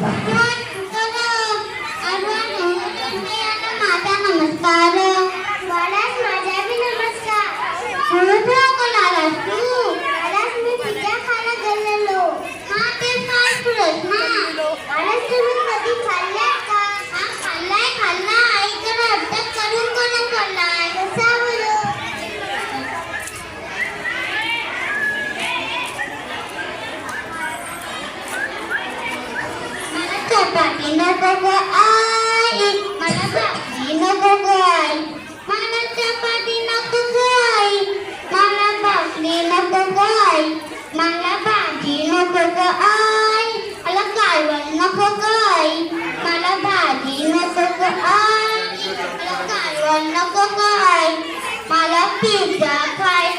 माझा नमस्कार बाळास माझा नमस्कार. मला चपाती नको ग आई. मला भाकरी नको ग. आई मला चपाती नको ग. आई मला भाकरी नको ग. आई मला भाजी नको ग. आई मला कालवण नको ग. आई मला भाजी नको ग. आई मला कालवण नको ग. आई मला पिझ्झा खायला